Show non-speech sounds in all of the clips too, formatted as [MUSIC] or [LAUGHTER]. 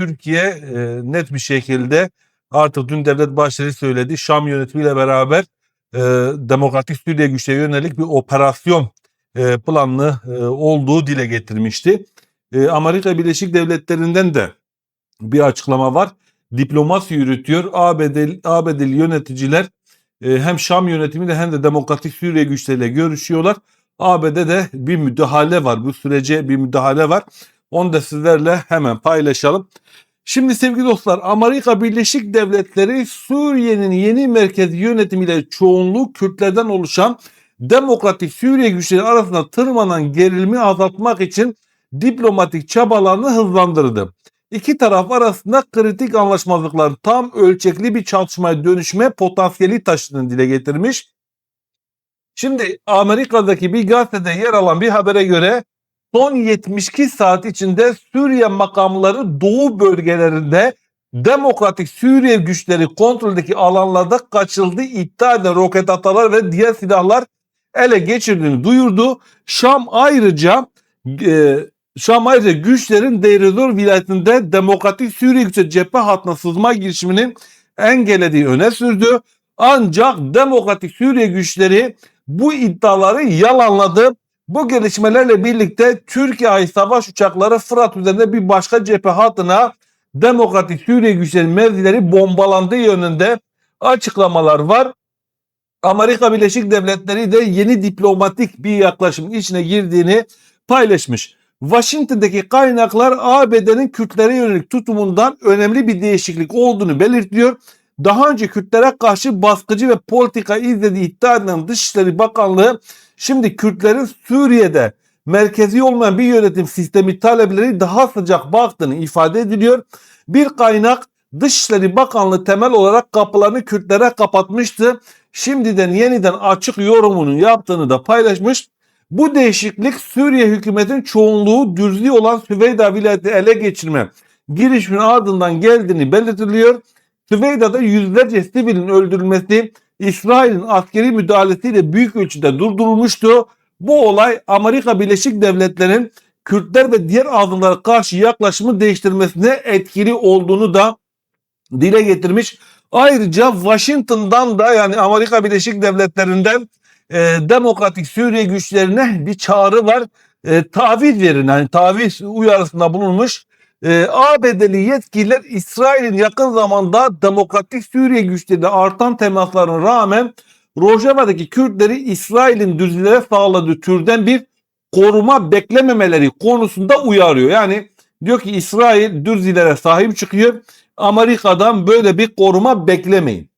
Türkiye e, net bir şekilde artık dün Devlet Bahçeli söyledi Şam yönetimiyle beraber e, Demokratik Suriye güçleri yönelik bir operasyon e, planlı e, olduğu dile getirmişti. E, Amerika Birleşik Devletleri'nden de bir açıklama var. Diplomasi yürütüyor. ABD, ABD'li yöneticiler e, hem Şam yönetimiyle hem de Demokratik Suriye güçleriyle görüşüyorlar. ABD'de bir müdahale var. Bu sürece bir müdahale var. Onu da sizlerle hemen paylaşalım. Şimdi sevgili dostlar Amerika Birleşik Devletleri Suriye'nin yeni merkezi yönetimiyle çoğunluğu Kürtlerden oluşan Demokratik Suriye güçleri arasında tırmanan gerilimi azaltmak için diplomatik çabalarını hızlandırdı. İki taraf arasında kritik anlaşmazlıklar tam ölçekli bir çatışmaya dönüşme potansiyeli taşıdığını dile getirmiş. Şimdi Amerika'daki bir gazetede yer alan bir habere göre son 72 saat içinde Suriye makamları doğu bölgelerinde Demokratik Suriye güçleri kontroldeki alanlarda kaçıldığı iddia eden roket atarlar ve diğer silahlar ele geçirdiğini duyurdu. Şam ayrıca e, Şam ayrıca güçlerin Deir vilayetinde Demokratik Suriye güçleri cephe hattına sızma girişiminin engellediği öne sürdü. Ancak Demokratik Suriye güçleri bu iddiaları yalanladı. Bu gelişmelerle birlikte Türkiye ait savaş uçakları Fırat üzerinde bir başka cephe hattına Demokratik Suriye güçlerinin mevzileri bombalandığı yönünde açıklamalar var. Amerika Birleşik Devletleri de yeni diplomatik bir yaklaşımın içine girdiğini paylaşmış. Washington'daki kaynaklar ABD'nin Kürtlere yönelik tutumundan önemli bir değişiklik olduğunu belirtiyor. Daha önce Kürtlere karşı baskıcı ve politika izlediği iddia edilen Dışişleri Bakanlığı şimdi Kürtlerin Suriye'de merkezi olmayan bir yönetim sistemi talepleri daha sıcak baktığını ifade ediliyor. Bir kaynak Dışişleri Bakanlığı temel olarak kapılarını Kürtlere kapatmıştı. Şimdiden yeniden açık yorumunu yaptığını da paylaşmış. Bu değişiklik Suriye hükümetin çoğunluğu düzlüğü olan Süveyda vilayeti ele geçirme girişiminin ardından geldiğini belirtiliyor. Süveyda'da yüzlerce sivilin öldürülmesi İsrail'in askeri müdahalesiyle büyük ölçüde durdurulmuştu. Bu olay Amerika Birleşik Devletleri'nin Kürtler ve diğer azınlara karşı yaklaşımı değiştirmesine etkili olduğunu da dile getirmiş. Ayrıca Washington'dan da yani Amerika Birleşik Devletleri'nden e, Demokratik Suriye güçlerine bir çağrı var. E, taviz verin yani taviz uyarısında bulunmuş. E, ABD'li yetkililer İsrail'in yakın zamanda Demokratik Suriye güçlerine artan temaslarına rağmen Rojava'daki Kürtleri İsrail'in düzlere sağladığı türden bir koruma beklememeleri konusunda uyarıyor. Yani diyor ki İsrail dürzilere sahip çıkıyor. Amerika'dan böyle bir koruma beklemeyin.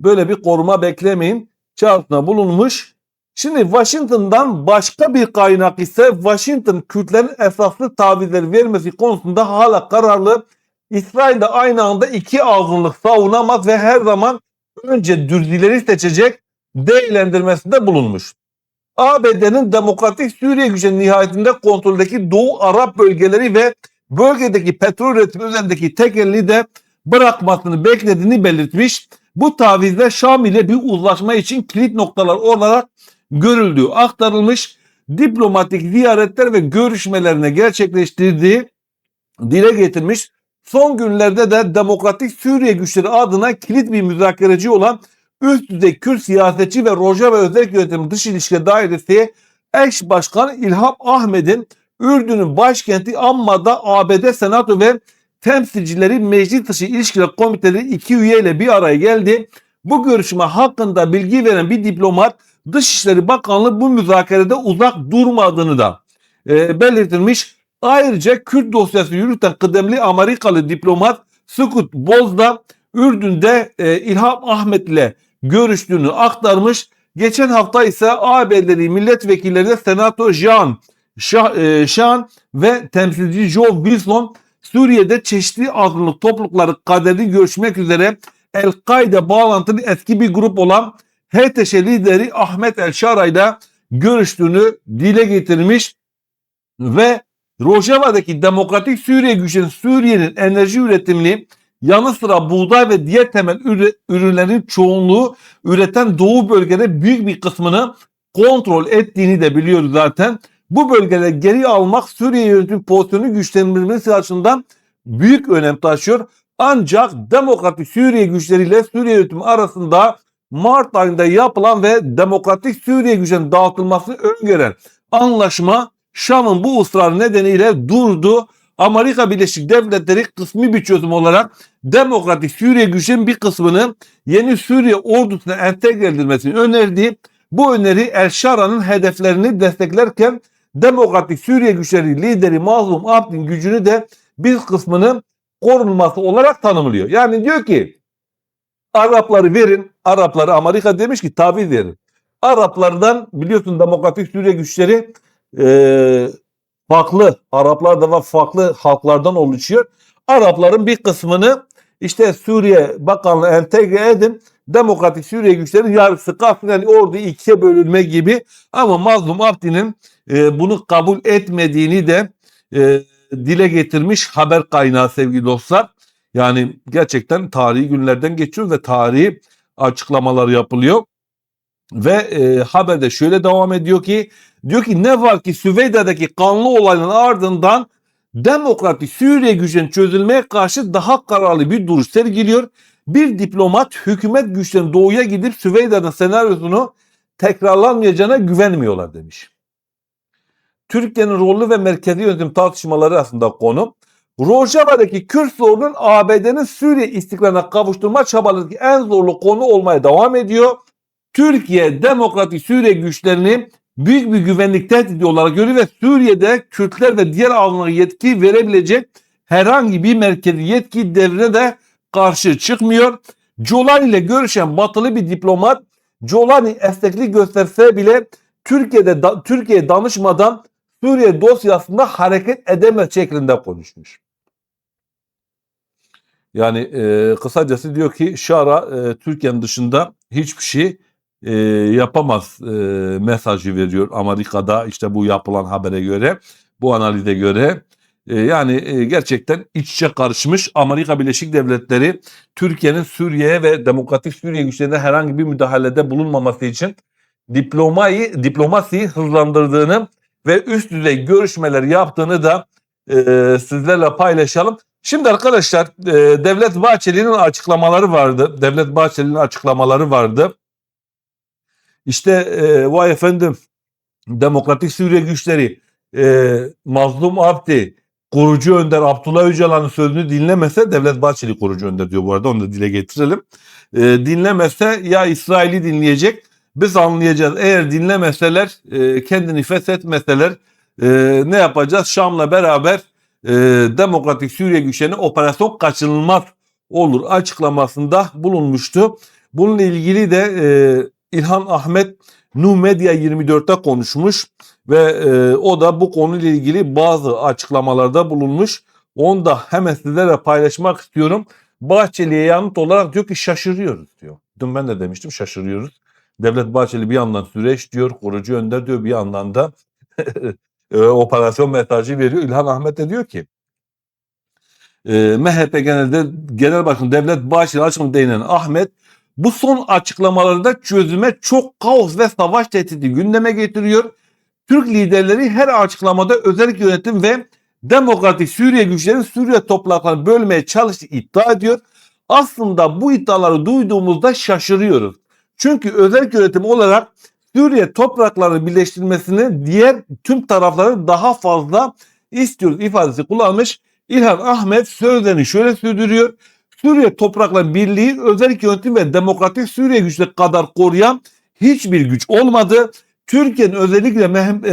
Böyle bir koruma beklemeyin. Çağrısına bulunmuş. Şimdi Washington'dan başka bir kaynak ise Washington Kürtlerin esaslı tavizleri vermesi konusunda hala kararlı. İsrail de aynı anda iki azınlık savunamaz ve her zaman önce dürzileri seçecek değerlendirmesinde bulunmuş. ABD'nin Demokratik Suriye gücü nihayetinde kontroldeki Doğu Arap bölgeleri ve bölgedeki petrol üretimi üzerindeki tekelliği de bırakmasını beklediğini belirtmiş. Bu tavizle Şam ile bir uzlaşma için kilit noktalar olarak görüldüğü aktarılmış. Diplomatik ziyaretler ve görüşmelerine gerçekleştirdiği dile getirmiş. Son günlerde de Demokratik Suriye güçleri adına kilit bir müzakereci olan üst düzey Kürt siyasetçi ve Rojava Özel Yönetimi Dış İlişkiler Dairesi eş başkan İlham Ahmet'in Ürdün'ün başkenti Amma'da ABD Senato ve temsilcileri meclis dışı ilişkiler komiteleri iki üyeyle bir araya geldi. Bu görüşme hakkında bilgi veren bir diplomat Dışişleri Bakanlığı bu müzakerede uzak durmadığını da e, belirtilmiş. Ayrıca Kürt dosyası yürüten kıdemli Amerikalı diplomat Sukut Bozda Ürdün'de e, İlham Ahmet ile görüştüğünü aktarmış. Geçen hafta ise ABD'li milletvekilleri de Senato Jean Şah, e, ve temsilci Joe Wilson Suriye'de çeşitli azınlık toplulukları kaderini görüşmek üzere El-Kaide bağlantılı eski bir grup olan HTŞ lideri Ahmet El Şaray'da görüştüğünü dile getirmiş ve Rojava'daki Demokratik Suriye gücünün Suriye'nin enerji üretimini yanı sıra buğday ve diğer temel ürünlerin çoğunluğu üreten doğu bölgede büyük bir kısmını kontrol ettiğini de biliyoruz zaten. Bu bölgeleri geri almak Suriye yönetim pozisyonu güçlendirilmesi açısından büyük önem taşıyor. Ancak Demokratik Suriye güçleriyle Suriye yönetimi arasında Mart ayında yapılan ve Demokratik Suriye güçlerinin dağıtılmasını öngören anlaşma Şam'ın bu ısrarı nedeniyle durdu. Amerika Birleşik Devletleri kısmi bir çözüm olarak Demokratik Suriye güçlerinin bir kısmını yeni Suriye ordusuna entegre edilmesini önerdi. Bu öneri El Şara'nın hedeflerini desteklerken Demokratik Suriye güçleri lideri Mazlum Abdin gücünü de bir kısmını korunması olarak tanımlıyor. Yani diyor ki Arapları verin. Arapları Amerika demiş ki tabi verin. Araplardan biliyorsun Demokratik Suriye güçleri e, farklı Araplar da var farklı halklardan oluşuyor. Arapların bir kısmını işte Suriye Bakanlığı entegre edin. Demokratik Suriye güçlerinin yarısı. Yani ordu ikiye bölünme gibi. Ama Mazlum Abdi'nin e, bunu kabul etmediğini de e, dile getirmiş haber kaynağı sevgili dostlar. Yani gerçekten tarihi günlerden geçiyor ve tarihi açıklamalar yapılıyor. Ve e, haberde şöyle devam ediyor ki diyor ki ne var ki Süveyda'daki kanlı olayın ardından Demokratik Suriye gücünün çözülmeye karşı daha kararlı bir duruş sergiliyor. Bir diplomat hükümet güçlerinin doğuya gidip Süveyda'nın senaryosunu tekrarlanmayacağına güvenmiyorlar demiş. Türkiye'nin rolü ve merkezi yönetim tartışmaları aslında konu. Rojava'daki Kürt sorunun ABD'nin Suriye istikrarına kavuşturma çabalarındaki en zorlu konu olmaya devam ediyor. Türkiye Demokratik Suriye güçlerini büyük bir güvenlik tehdidi olarak görüyor ve Suriye'de Kürtler ve diğer alanlara yetki verebilecek herhangi bir merkezi yetki devrine de karşı çıkmıyor. Colani ile görüşen batılı bir diplomat Colani esneklik gösterse bile Türkiye'de da, Türkiye danışmadan Suriye dosyasında hareket edemez şeklinde konuşmuş. Yani e, kısacası diyor ki Şara e, Türkiye'nin dışında hiçbir şey e, yapamaz e, mesajı veriyor Amerika'da işte bu yapılan habere göre bu analize göre e, yani e, gerçekten iç içe karışmış Amerika Birleşik Devletleri Türkiye'nin Suriye'ye ve Demokratik Suriye güçlerine herhangi bir müdahalede bulunmaması için diplomayı diplomasiyi hızlandırdığını ve üst düzey görüşmeler yaptığını da e, sizlerle paylaşalım. Şimdi arkadaşlar e, Devlet Bahçeli'nin açıklamaları vardı. Devlet Bahçeli'nin açıklamaları vardı. İşte e, vay efendim Demokratik Suriye güçleri e, Mazlum Abdi kurucu önder Abdullah Öcalan'ın sözünü dinlemese Devlet Bahçeli kurucu önder diyor bu arada onu da dile getirelim. E, dinlemese ya İsrail'i dinleyecek biz anlayacağız. Eğer dinlemeseler e, kendini feshetmeseler e, ne yapacağız? Şam'la beraber e, Demokratik Suriye güçlerine operasyon kaçınılmaz olur açıklamasında bulunmuştu. Bununla ilgili de e, İlhan Ahmet Nu Medya 24'te konuşmuş ve e, o da bu konuyla ilgili bazı açıklamalarda bulunmuş. Onu da hemen sizlerle paylaşmak istiyorum. Bahçeli'ye yanıt olarak diyor ki şaşırıyoruz diyor. Dün ben de demiştim şaşırıyoruz. Devlet Bahçeli bir yandan süreç diyor, kurucu önder diyor bir yandan da [LAUGHS] e, operasyon mesajı veriyor. İlhan Ahmet de diyor ki e, MHP genelde Genel Başkan Devlet Bahçeli açıklama değinen Ahmet bu son açıklamalarında çözüme çok kaos ve savaş tehdidi gündeme getiriyor. Türk liderleri her açıklamada özel yönetim ve demokratik Suriye güçlerin Suriye topraklarını bölmeye çalıştığı iddia ediyor. Aslında bu iddiaları duyduğumuzda şaşırıyoruz. Çünkü özel yönetim olarak Suriye topraklarını birleştirmesini diğer tüm tarafları daha fazla istiyoruz ifadesi kullanmış. İlhan Ahmet sözlerini şöyle sürdürüyor. Suriye toprakları birliği özel yönetim ve demokratik Suriye güçleri kadar koruyan hiçbir güç olmadı. Türkiye'nin özellikle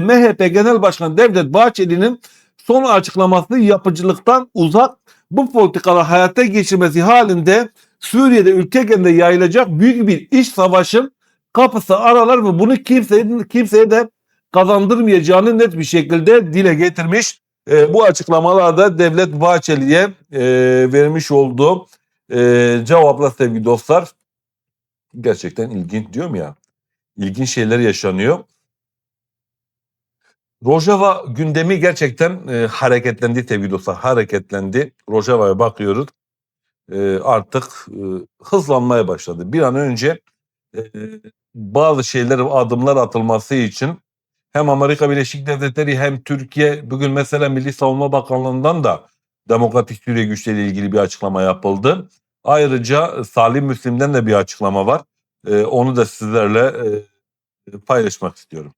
MHP Genel Başkanı Devlet Bahçeli'nin son açıklaması yapıcılıktan uzak bu politikalar hayata geçirmesi halinde Suriye'de ülke genelinde yayılacak büyük bir iş savaşın kapısı aralar ve bunu kimseye, kimseye de kazandırmayacağını net bir şekilde dile getirmiş. E, bu açıklamalarda Devlet Bahçeli'ye e, vermiş olduğu e, cevapla sevgili dostlar gerçekten ilginç diyorum ya. İlginç şeyler yaşanıyor. Rojava gündemi gerçekten e, hareketlendi sevgili dostlar. Hareketlendi. Rojava'ya bakıyoruz. E, artık e, hızlanmaya başladı. Bir an önce bazı şeyler adımlar atılması için hem Amerika Birleşik Devletleri hem Türkiye bugün mesela Milli Savunma Bakanlığı'ndan da Demokratik Suriye güçleriyle ilgili bir açıklama yapıldı. Ayrıca Salim Müslim'den de bir açıklama var. Onu da sizlerle paylaşmak istiyorum.